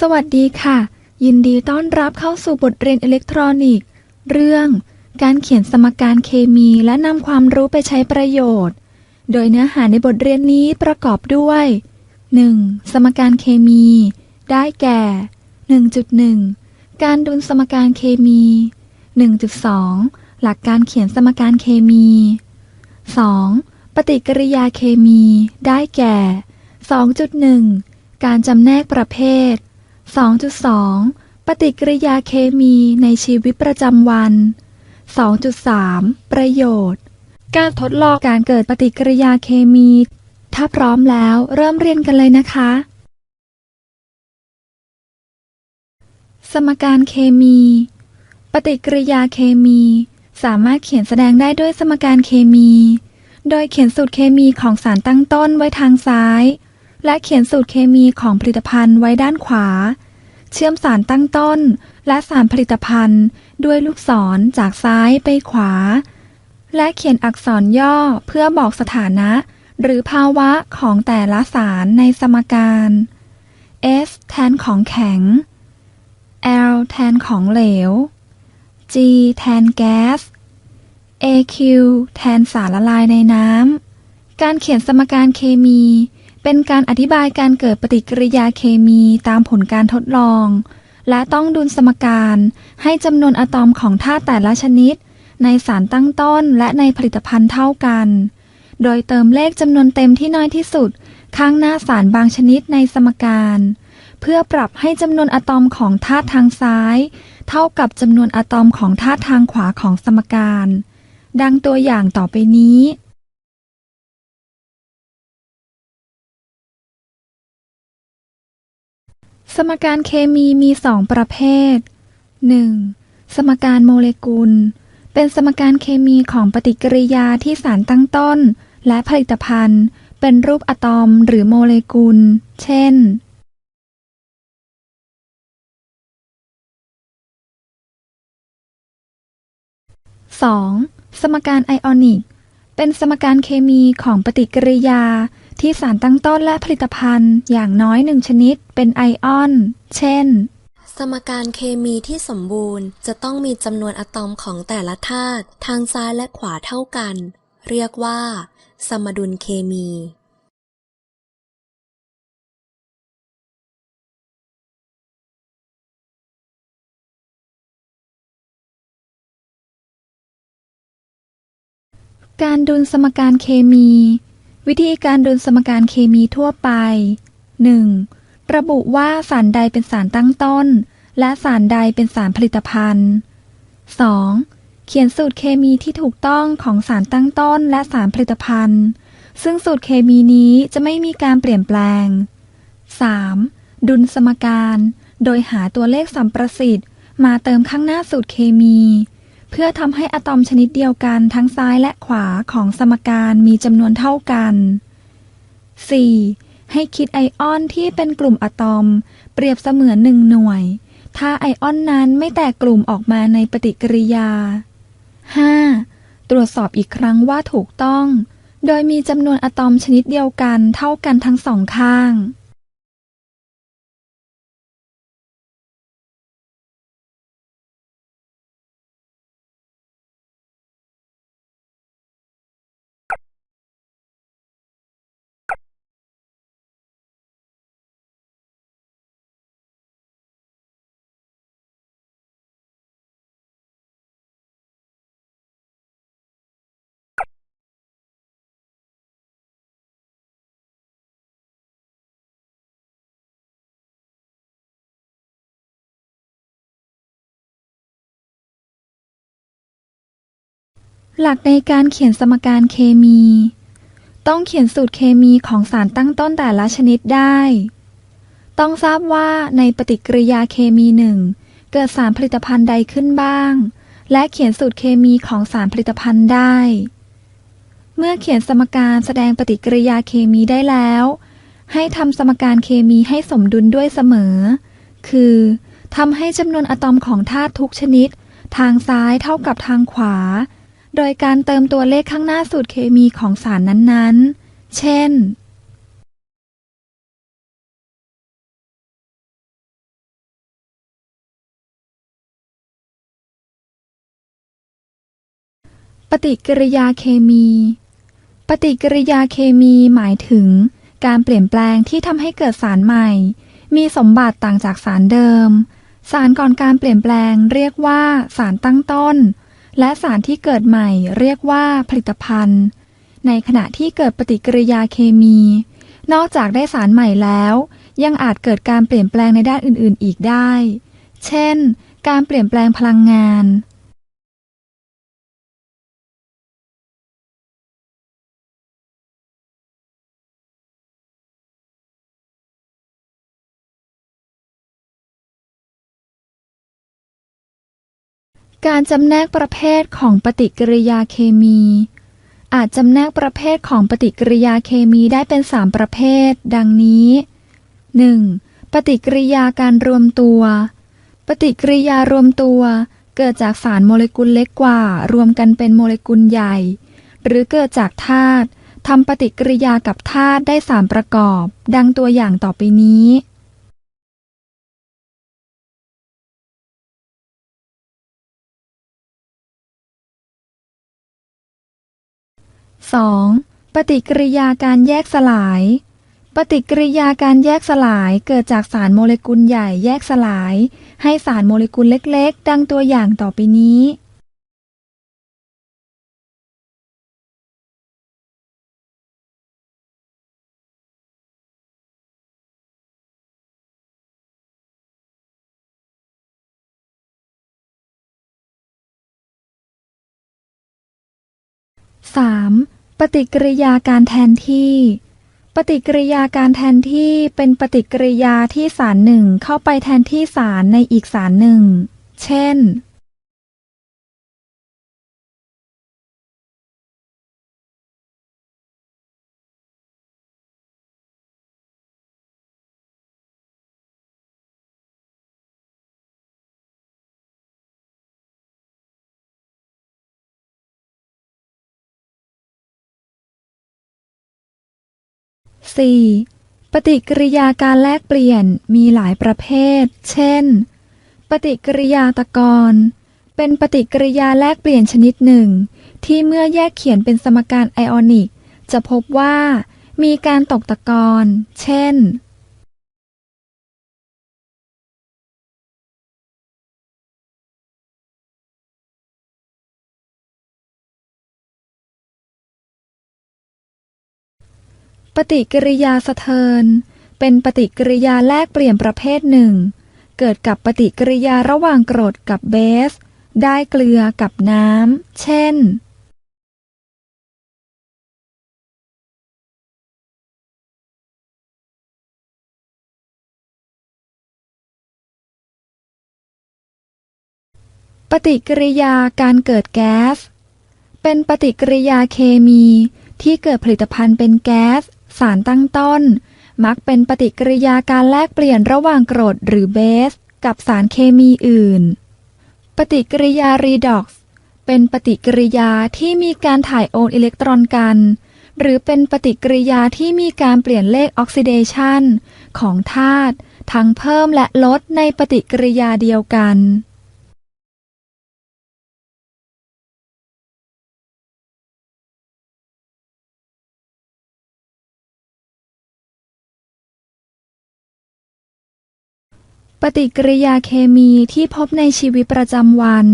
สวัสดีค่ะ ยินดีต้อนรับเข้าสู่บทเรียนอิเล็กทรอนิกส์ เรื่องการเขียนสมการเคมีและนำความรู้ไปใช้ประโยชน์ โดยเนื้อหาในบทเรียนนี้ประกอบด้วย 1. สมการเคมี ได้แก่ 1.1 การดุลสมการเคมี 1.2 หลักการเขียนสมการเคมี 2. ปฏิกิริยาเคมี ได้แก่ 2.1 การจำแนกประเภท 2.2 ปฏิกิริยาเคมีในชีวิตประจำวัน 2.3 ประโยชน์ การทดลองการเกิดปฏิกิริยาเคมี ถ้าพร้อมแล้วเริ่มเรียนกันเลยนะคะ สมการเคมี ปฏิกิริยาเคมี สามารถเขียนแสดงได้ด้วยสมการเคมี โดยเขียนสูตรเคมีของสารตั้งต้นไว้ทางซ้าย และเขียนสูตรเคมีของผลิตภัณฑ์ไว้ด้านขวา เชื่อมสารตั้งต้น และสารผลิตภัณฑ์ด้วยลูกศรจากซ้ายไปขวา และเขียนอักษรย่อเพื่อบอกสถานะ หรือภาวะของแต่ละสารในสมการ S แทนของแข็ง L แทนของเหลว G แทนแก๊ส AQ แทนสารละลายในน้ำ การเขียนสมการเคมี เป็นการอธิบายการเกิดปฏิกิริยาเคมีตามผลการทดลอง และต้องดุลสมการให้จำนวนอะตอมของธาตุแต่ละชนิด ในสารตั้งต้นและในผลิตภัณฑ์เท่ากัน โดยเติมเลขจำนวนเต็มที่น้อยที่สุด ข้างหน้าสารบางชนิดในสมการ เพื่อปรับให้จำนวนอะตอมของธาตุทางซ้าย เท่ากับจำนวนอะตอมของธาตุทางขวาของสมการ ดังตัวอย่างต่อไปนี้ สมการเคมีมีสองประเภท 1. สมการโมเลกุล เป็นสมการเคมีของปฏิกิริยาที่สารตั้งต้น และผลิตภัณฑ์ เป็นรูปอะตอมหรือโมเลกุล เช่น 2. สมการไอออนิก เป็นสมการเคมีของปฏิกิริยา ที่สารตั้งต้นและผลิตภัณฑ์อย่างน้อยหนึ่งชนิดเป็นไอออน เช่น สมการเคมีที่สมบูรณ์ จะต้องมีจำนวนอะตอมของแต่ละธาตุทางซ้ายและขวาเท่ากัน เรียกว่า สมดุลเคมีการดุลสมการเคมี วิธีการดุลสมการเคมีทั่วไป 1. ระบุว่าสารใดเป็นสารตั้งต้น และสารใดเป็นสารผลิตภัณฑ์ 2. เขียนสูตรเคมีที่ถูกต้องของสารตั้งต้นและสารผลิตภัณฑ์ ซึ่งสูตรเคมีนี้จะไม่มีการเปลี่ยนแปลง 3. ดุลสมการ โดยหาตัวเลขสัมประสิทธิ์ มาเติมข้างหน้าสูตรเคมี พื่อทำให้อะตอมชนิดเดียวกันทั้งซ้ายและขวาของสมการมีจำนวนเท่ากัน 4. ให้คิดไอออนที่เป็นกลุ่มอะตอม เปรียบเสมือนหนึ่งหน่วย ถ้าไอออนนั้นไม่แตกกลุ่มออกมาในปฏิกิริยา 5. ตรวจสอบอีกครั้งว่าถูกต้อง โดยมีจำนวนอะตอมชนิดเดียวกันเท่ากันทั้งสองข้าง หลักในการเขียนสมการเคมี ต้องเขียนสูตรเคมีของสารตั้งต้นแต่ละชนิดได้ ต้องทราบว่าในปฏิกิริยาเคมีหนึ่งเกิดสารผลิตภัณฑ์ใดขึ้นบ้าง และเขียนสูตรเคมีของสารผลิตภัณฑ์ได้ เมื่อเขียนสมการแสดงปฏิกิริยาเคมีได้แล้ว ให้ทำสมการเคมีให้สมดุลด้วยเสมอ คือทำให้จำนวนอะตอมของธาตุทุกชนิด ทางซ้ายเท่ากับทางขวา โดยการเติมตัวเลขข้างหน้าสูตรเคมีของสารนั้นๆ เช่น ปฏิกิริยาเคมี ปฏิกิริยาเคมีหมายถึง การเปลี่ยนแปลงที่ทำให้เกิดสารใหม่ มีสมบัติต่างจากสารเดิม สารก่อนการเปลี่ยนแปลงเรียกว่าสารตั้งต้น และสารที่เกิดใหม่เรียกว่าผลิตภัณฑ์ ในขณะที่เกิดปฏิกิริยาเคมี นอกจากได้สารใหม่แล้ว ยังอาจเกิดการเปลี่ยนแปลงในด้านอื่น ๆ อีกได้ เช่น การเปลี่ยนแปลงพลังงาน การจำแนกประเภทของปฏิกิริยาเคมี อาจจำแนกประเภทของปฏิกิริยาเคมีได้เป็น 3 ประเภท ดังนี้ 1. ปฏิกิริยาการรวมตัว ปฏิกิริยารวมตัว เกิดจากสารโมเลกุลเล็กกว่า รวมกันเป็นโมเลกุลใหญ่ หรือเกิดจากธาตุทำปฏิกิริยากับธาตุได้สามประกอบ ดังตัวอย่างต่อไปนี้ 2. ปฏิกิริยาการแยกสลาย ปฏิกิริยาการแยกสลายเกิดจากสารโมเลกุลใหญ่แยกสลาย ให้สารโมเลกุลเล็กๆ ดังตัวอย่างต่อไปนี้ 3. ปฏิกิริยาการแทนที่ ปฏิกิริยาการแทนที่เป็นปฏิกิริยาที่สารหนึ่งเข้าไปแทนที่สารในอีกสารหนึ่ง เช่น 4. ปฏิกิริยาการแลกเปลี่ยนมีหลายประเภท เช่น ปฏิกิริยาตะกอนเป็นปฏิกิริยาแลกเปลี่ยนชนิดหนึ่ง ที่เมื่อแยกเขียนเป็นสมการไอออนิก จะพบว่ามีการตกตะกอนเช่น ปฏิกิริยาสะเทิน เป็นปฏิกิริยาแลกเปลี่ยนประเภทหนึ่ง เกิดกับปฏิกิริยาระหว่างกรดกับเบส ได้เกลือกับน้ำ เช่น ปฏิกิริยาการเกิดแก๊ส เป็นปฏิกิริยาเคมีที่เกิดผลิตภัณฑ์เป็นแก๊ส สารตั้งต้น มักเป็นปฏิกิริยาการแลกเปลี่ยนระหว่างกรดหรือเบส กับสารเคมีอื่น ปฏิกิริยารีดอกซ์เป็นปฏิกิริยาที่มีการถ่ายโอนอิเล็กตรอนกัน หรือเป็นปฏิกิริยาที่มีการเปลี่ยนเลขออกซิเดชันของธาตุทั้งเพิ่มและลดในปฏิกิริยาเดียวกัน ปฏิกิริยาเคมีที่พบในชีวิตประจำวัน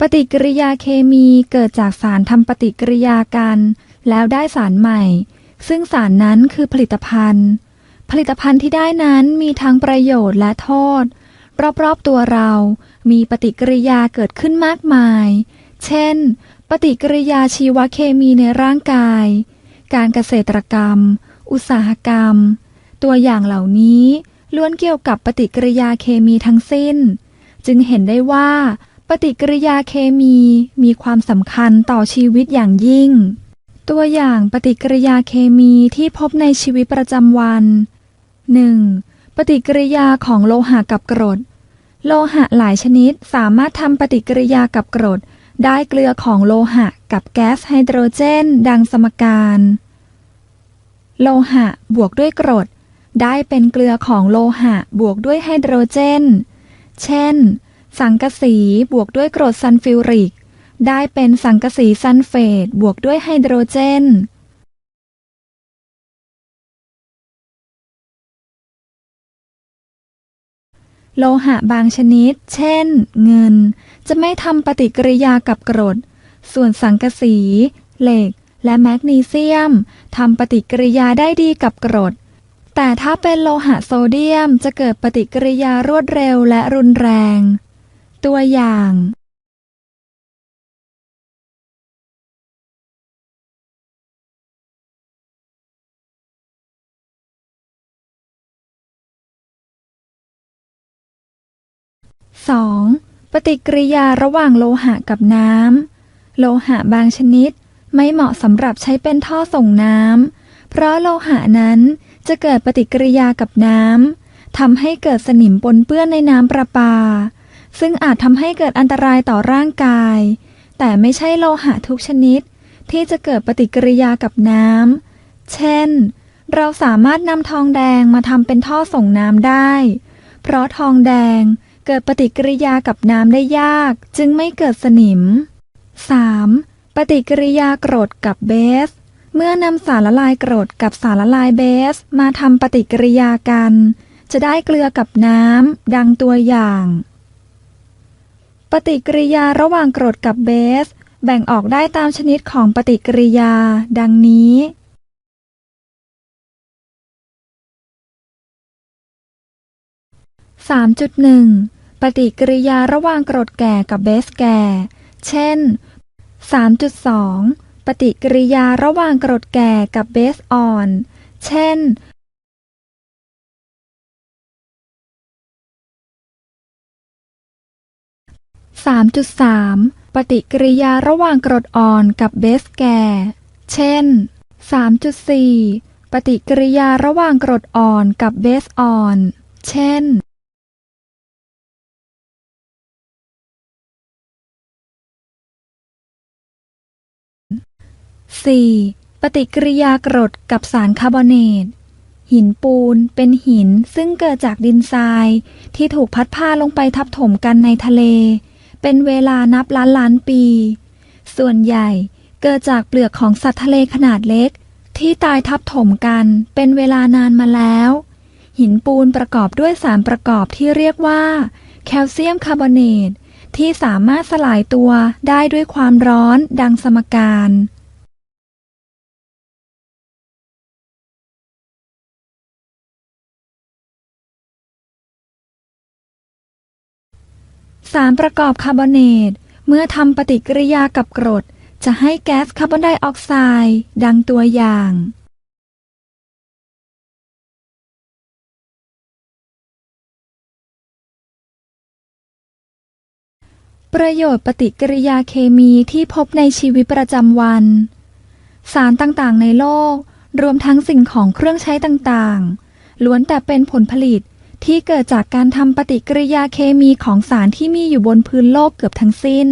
ปฏิกิริยาเคมีเกิดจากสารทำปฏิกิริยากัน แล้วได้สารใหม่ ซึ่งสารนั้นคือผลิตภัณฑ์ ผลิตภัณฑ์ที่ได้นั้นมีทั้งประโยชน์และโทษ รอบๆตัวเรามีปฏิกิริยาเกิดขึ้นมากมาย เช่น ปฏิกิริยาชีวเคมีในร่างกาย การเกษตรกรรม อุตสาหกรรม ตัวอย่างเหล่านี้ ล้วนเกี่ยวกับปฏิกิริยาเคมีทั้งสิ้น จึงเห็นได้ว่า ปฏิกิริยาเคมีมีความสำคัญต่อชีวิตอย่างยิ่ง ตัวอย่างปฏิกิริยาเคมีที่พบในชีวิตประจำวัน 1. ปฏิกิริยาของโลหะกับกรด โลหะหลายชนิดสามารถทำปฏิกิริยากับกรด ได้เกลือของโลหะกับแก๊สไฮโดรเจน ดังสมการ โลหะบวกด้วยกรด ได้เป็นเกลือของโลหะบวกด้วยไฮโดรเจน เช่น สังกะสีบวกด้วยกรดซัลฟิวริก ได้เป็นสังกะสีซัลเฟตบวกด้วยไฮโดรเจนโลหะบางชนิด เช่น เงิน จะไม่ทำปฏิกิริยากับกรด ส่วนสังกะสี เหล็ก และแมกนีเซียมทำปฏิกิริยาได้ดีกับกรด แต่ถ้าเป็นโลหะโซเดียมจะเกิดปฏิกิริยารวดเร็วและรุนแรง ตัวอย่าง 2. ปฏิกิริยาระหว่างโลหะกับน้ำ โลหะบางชนิดไม่เหมาะสำหรับใช้เป็นท่อส่งน้ำ เพราะโลหะนั้นจะเกิดปฏิกิริยากับน้ำทำให้เกิดสนิมปนเปื้อนในน้ำประปา ซึ่งอาจทำให้เกิดอันตรายต่อร่างกาย แต่ไม่ใช่โลหะทุกชนิด ที่จะเกิดปฏิกิริยากับน้ำเช่น เราสามารถนำทองแดงมาทำเป็นท่อส่งน้ำได้ เพราะทองแดงเกิดปฏิกิริยากับน้ำได้ยาก จึงไม่เกิดสนิม 3. ปฏิกิริยากรดกับเบส เมื่อนำสารละลายกรดกับสารละลายเบสมาทำปฏิกิริยากัน จะได้เกลือกับน้ำดังตัวอย่าง ปฏิกิริยาระหว่างกรดกับเบส แบ่งออกได้ตามชนิดของปฏิกิริยา ดังนี้ 3.1 ปฏิกิริยาระหว่างกรดแก่กับเบสแก่ เช่น 3.2 ปฏิกิริยาระหว่างกรดแก่กับเบสอ่อน เช่น3.3ปฏิกิริยาระหว่างกรดอ่อนกับเบสแก่ เช่น 3.4 ปฏิกิริยาระหว่างกรดอ่อนกับเบสอ่อน เช่น 4. ปฏิกิริยากรดกับสารคาร์บอเนต หินปูนเป็นหินซึ่งเกิดจากดินทราย ที่ถูกพัดพาลงไปทับถมกันในทะเล เป็นเวลานับล้านล้านปี ส่วนใหญ่เกิดจากเปลือกของสัตว์ทะเลขนาดเล็ก ที่ตายทับถมกันเป็นเวลานานมาแล้ว หินปูนประกอบด้วยสารประกอบที่เรียกว่า แคลเซียมคาร์บอเนตที่สามารถสลายตัวได้ด้วยความร้อนดังสมการ สารประกอบคาร์บอเนต เมื่อทำปฏิกิริยากับกรด จะให้แก๊สคาร์บอนไดออกไซด์ดังตัวอย่างประโยชน์ปฏิกิริยาเคมีที่พบในชีวิตประจำวัน สารต่างๆในโลก รวมทั้งสิ่งของเครื่องใช้ต่างๆ ล้วนแต่เป็นผลผลิต ที่เกิดจากการทำปฏิกิริยาเคมีของสารที่มีอยู่บนพื้นโลกเกือบทั้งสิ้น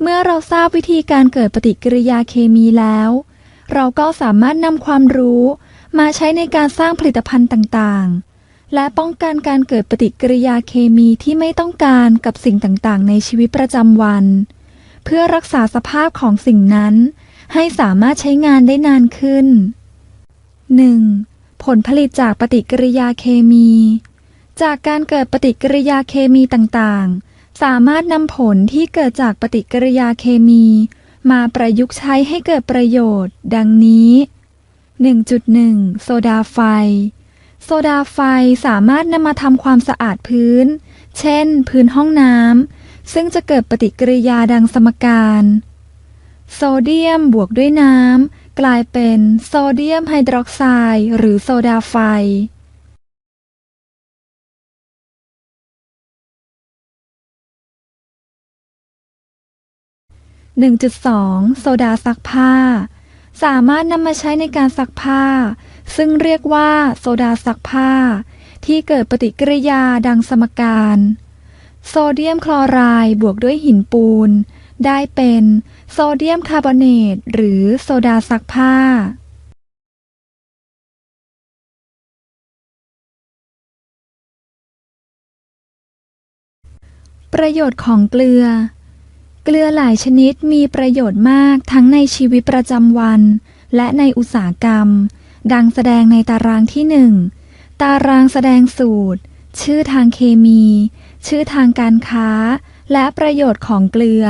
เมื่อเราทราบวิธีการเกิดปฏิกิริยาเคมีแล้ว เราก็สามารถนำความรู้มาใช้ในการสร้างผลิตภัณฑ์ต่างๆ และป้องกันการเกิดปฏิกิริยาเคมีที่ไม่ต้องการกับสิ่งต่างๆ ในชีวิตประจำวัน เพื่อรักษาสภาพของสิ่งนั้น ให้สามารถใช้งานได้นานขึ้น 1. ผลผลิตจากปฏิกิริยาเคมี จากการเกิดปฏิกิริยาเคมีต่างๆ สามารถนำผลที่เกิดจากปฏิกิริยาเคมี มาประยุกต์ใช้ให้เกิดประโยชน์ ดังนี้ 1.1 โซดาไฟ โซดาไฟสามารถนำมาทำความสะอาดพื้น เช่น พื้นห้องน้ำซึ่งจะเกิดปฏิกิริยาดังสมการ โซเดียมบวกด้วยน้ำ กลายเป็นโซเดียมไฮดรอกไซด์หรือโซดาไฟ 1.2 โซดาซักผ้า สามารถนำมาใช้ในการซักผ้า ซึ่งเรียกว่าโซดาซักผ้า ที่เกิดปฏิกิริยาดังสมการ โซเดียมคลอไรด์บวกด้วยหินปูน ได้เป็น โซเดียมคาร์บอเนต หรือโซดาซักผ้าประโยชน์ของเกลือ เกลือหลายชนิดมีประโยชน์มากทั้งในชีวิตประจำวัน และในอุตสาหกรรม ดังแสดงในตารางที่หนึ่ง ตารางแสดงสูตร ชื่อทางเคมี ชื่อทางการค้า และประโยชน์ของเกลือ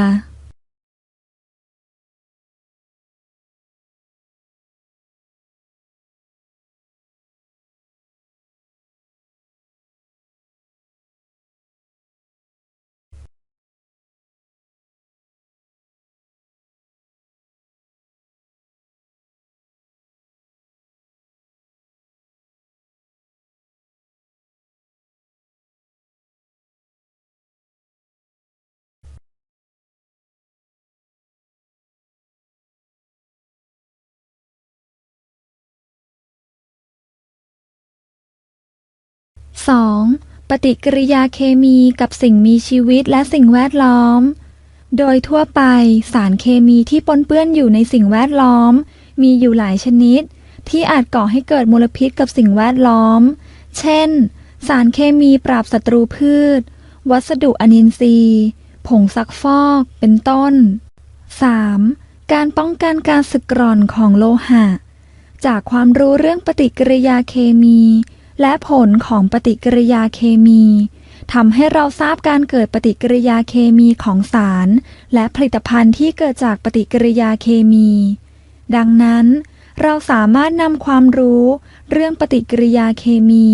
2. ปฏิกิริยาเคมีกับสิ่งมีชีวิตและสิ่งแวดล้อม โดยทั่วไปสารเคมีที่ปนเปื้อนอยู่ในสิ่งแวดล้อม มีอยู่หลายชนิด ที่อาจก่อให้เกิดมลพิษกับสิ่งแวดล้อม เช่น สารเคมีปราบศัตรูพืช วัสดุอนินทรีย์ ผงซักฟอก เป็นต้น 3. การป้องกันการสึกกร่อนของโลหะ จากความรู้เรื่องปฏิกิริยาเคมี และผลของปฏิกิริยาเคมีทำให้เราทราบการเกิดปฏิกิริยาเคมีของสาร และผลิตภัณฑ์ที่เกิดจากปฏิกิริยาเคมี ดังนั้น เราสามารถนำความรู้เรื่องปฏิกิริยาเคมี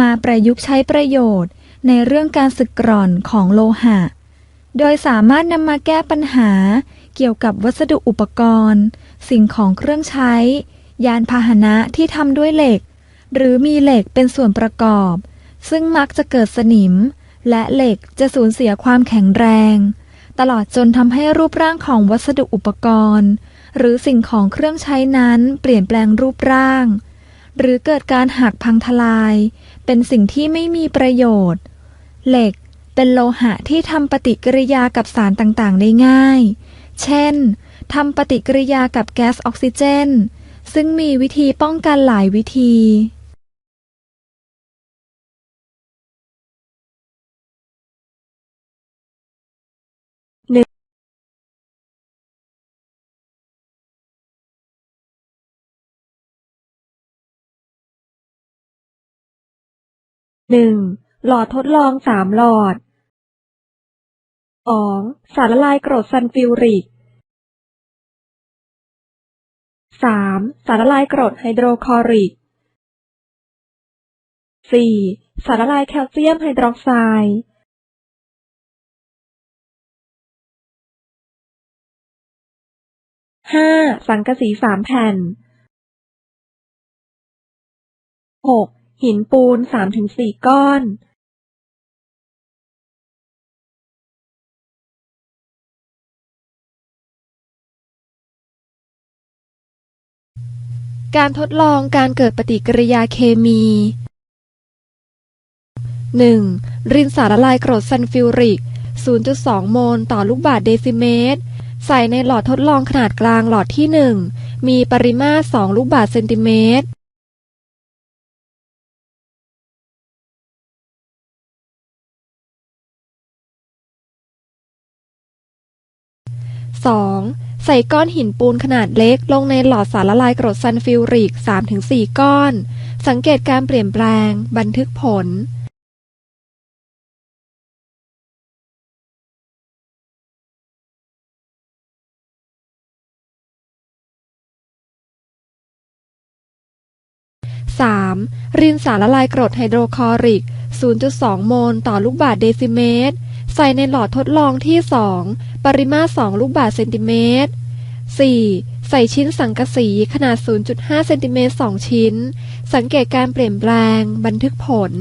มาประยุกต์ใช้ประโยชน์ ในเรื่องการสึกกร่อนของโลหะ โดยสามารถนำมาแก้ปัญหา เกี่ยวกับวัสดุอุปกรณ์ สิ่งของเครื่องใช้ ยานพาหนะที่ทำด้วยเหล็ก หรือมีเหล็กเป็นส่วนประกอบ ซึ่งมักจะเกิดสนิม และเหล็กจะสูญเสียความแข็งแรง ตลอดจนทำให้รูปร่างของวัสดุอุปกรณ์ หรือสิ่งของเครื่องใช้นั้นเปลี่ยนแปลงรูปร่าง หรือเกิดการหักพังทลาย เป็นสิ่งที่ไม่มีประโยชน์ เหล็กเป็นโลหะที่ทำปฏิกิริยากับสารต่างๆ ได้ง่าย เช่น ทำปฏิกิริยากับแก๊สออกซิเจน ซึ่งมีวิธีป้องกันหลายวิธี หนึ่งหลอดทดลองสามหลอดสองสารละลายกรดซัลฟิวริกสามสารละลายกรดไฮโดรคลอริกสี่สารละลายแคลเซียมไฮดรอกไซด์ห้าสังกะสีสามแผ่นหก หินปูนสามถึงสี่ก้อนการทดลองการเกิดปฏิกิริยาเคมี 1. รินสารละลายกรดซัลฟิวริก 0.2 โมลต่อลูกบาศก์เดซิเมตร ใส่ในหลอดทดลองขนาดกลางหลอดที่ 1 มีปริมาตร 2 ลูกบาศก์เซนติเมตร 2. ใส่ก้อนหินปูนขนาดเล็ก ลงในหลอดสารละลายกรดซัลฟิวริก 3-4 ก้อน สังเกตการเปลี่ยนแปลง บันทึกผล 3. รินสารละลายกรดไฮโดรคลอริก 0.2 โมล ต่อลูกบาศก์เดซิเมตร ใส่ในหลอดทดลองที่ 2 ปริมาตร 2 ลูกบาศก์เซนติเมตร 4. ใส่ชิ้นสังกะสีขนาด 0.5 เซนติเมตร 2 ชิ้น สังเกตการเปลี่ยนแปลง บันทึกผล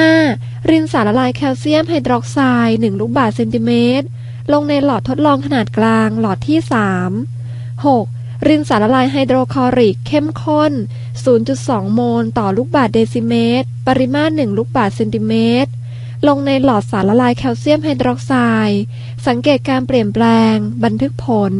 5. รินสารละลายแคลเซียมไฮดรอกไซด์1ลูกบาศก์เซนติเมตร ลงในหลอดทดลองขนาดกลางหลอดที่ 3 6. รินสารละลายไฮโดรคลอริกเข้มข้น 0.2 โมลต่อลูกบาศก์เดซิเมตร ปริมาตร 1 ลูกบาศก์เซนติเมตร ลงในหลอดสารละลายแคลเซียมไฮดรอกไซด์ สังเกตการเปลี่ยนแปลง บันทึกผล